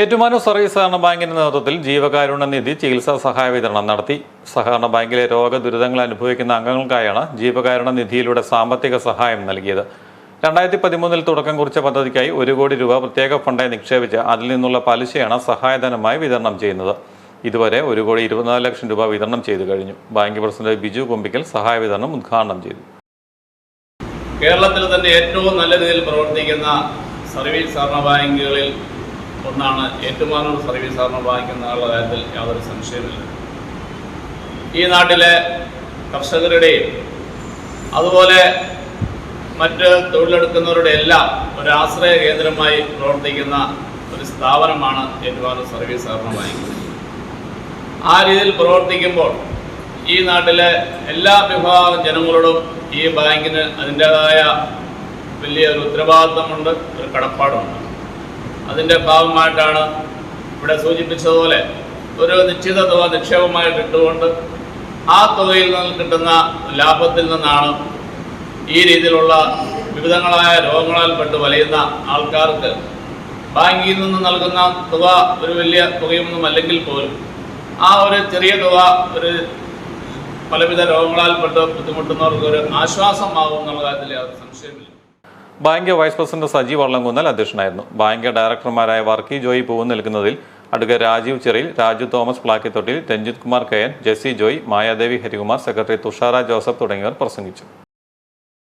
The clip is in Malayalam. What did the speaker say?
ഏറ്റുമാനൂർ സർവീസ് സഹകരണ ബാങ്കിന്റെ നേതൃത്വത്തിൽ ജീവകാരുണ്യ നിധി ചികിത്സാ സഹായ വിതരണം നടത്തി. സഹകരണ ബാങ്കിലെ രോഗ ദുരിതങ്ങൾ അനുഭവിക്കുന്ന അംഗങ്ങൾക്കായാണ് ജീവകാരുണ്യ നിധിയിലൂടെ സാമ്പത്തിക സഹായം നൽകിയത്. രണ്ടായിരത്തി പതിമൂന്നിൽ തുടക്കം കുറിച്ച പദ്ധതിക്കായി ഒരു കോടി രൂപ പ്രത്യേക ഫണ്ടായി നിക്ഷേപിച്ച് അതിൽ നിന്നുള്ള പലിശയാണ് സഹായധനമായി വിതരണം ചെയ്യുന്നത്. ഇതുവരെ ഒരു കോടി ഇരുപത്തിനാല് ലക്ഷം രൂപ വിതരണം ചെയ്തു കഴിഞ്ഞു. ബാങ്ക് പ്രസിഡന്റ് ബിജു കൊമ്പിക്കൽ സഹായ വിതരണം ഉദ്ഘാടനം ചെയ്തു. കേരളത്തിൽ തന്നെ ഏറ്റവും നല്ല രീതിയിൽ പ്രവർത്തിക്കുന്ന സർവീസ് സഹകരണ ബാങ്കുകളിൽ ഒന്നാണ് ഏറ്റുമാനൂർ സർവീസ് സാറിന് ബാങ്ക് എന്നുള്ള കാര്യത്തിൽ യാതൊരു സംശയമില്ല ഈ നാട്ടിലെ കർഷകരുടെയും അതുപോലെ മറ്റ് തൊഴിലെടുക്കുന്നവരുടെ എല്ലാം ഒരു ആശ്രയ കേന്ദ്രമായി പ്രവർത്തിക്കുന്ന ഒരു സ്ഥാപനമാണ് ഏറ്റുമാനൂർ സർവീസ് സാറിന് വാങ്ങിക്കുന്നത്. ആ രീതിയിൽ പ്രവർത്തിക്കുമ്പോൾ ഈ നാട്ടിലെ എല്ലാ വിഭാഗം ജനങ്ങളോടും ഈ ബാങ്കിന് അതിന്റേതായ വലിയൊരു ഉത്തരവാദിത്തമുണ്ട് ഒരു കടപ്പാടുണ്ട് അതിന്റെ ഭാഗമായിട്ടാണ് ഇവിടെ സൂചിപ്പിച്ചതുപോലെ ഒരു നിശ്ചിത തുക നിക്ഷേപമായിട്ട് ഇട്ടുകൊണ്ട് ആ തുകയിൽ നിന്ന് കിട്ടുന്ന ലാഭത്തിൽ നിന്നാണ് ഈ രീതിയിലുള്ള വിവിധങ്ങളായ രോഗങ്ങളാൽ പെട്ട് വലയുന്ന ആൾക്കാർക്ക് ബാങ്കിൽ നിന്ന് നൽകുന്ന തുക ഒരു വലിയ തുകയൊന്നും അല്ലെങ്കിൽ പോലും ആ ഒരു ചെറിയ തുക ഒരു പലവിധ രോഗങ്ങളാൽ പെട്ട് ബുദ്ധിമുട്ടുന്നവർക്ക് ഒരു ആശ്വാസമാകും എന്നുള്ള കാര്യത്തിൽ യാതൊരു സംശയമില്ല bank vice president Sajeev Vallamkunnal അധ്യക്ഷനായിരുന്നു. ബാങ്ക് ഡയറക്ടർമാരായ വർക്കി ജോയി പൂവ് നൽകുന്നതിൽ അടുക്ക രാജീവ് ചെറിയിൽ രാജു തോമസ് പ്ലാക്കിത്തൊട്ടിൽ രഞ്ജിത് കുമാർ കയൻ ജെസ്സി ജോയ് മായാദേവി ഹരികുമാർ സെക്രട്ടറി തുഷാര ജോസഫ് തുടങ്ങിയവർ പ്രസംഗിച്ചു.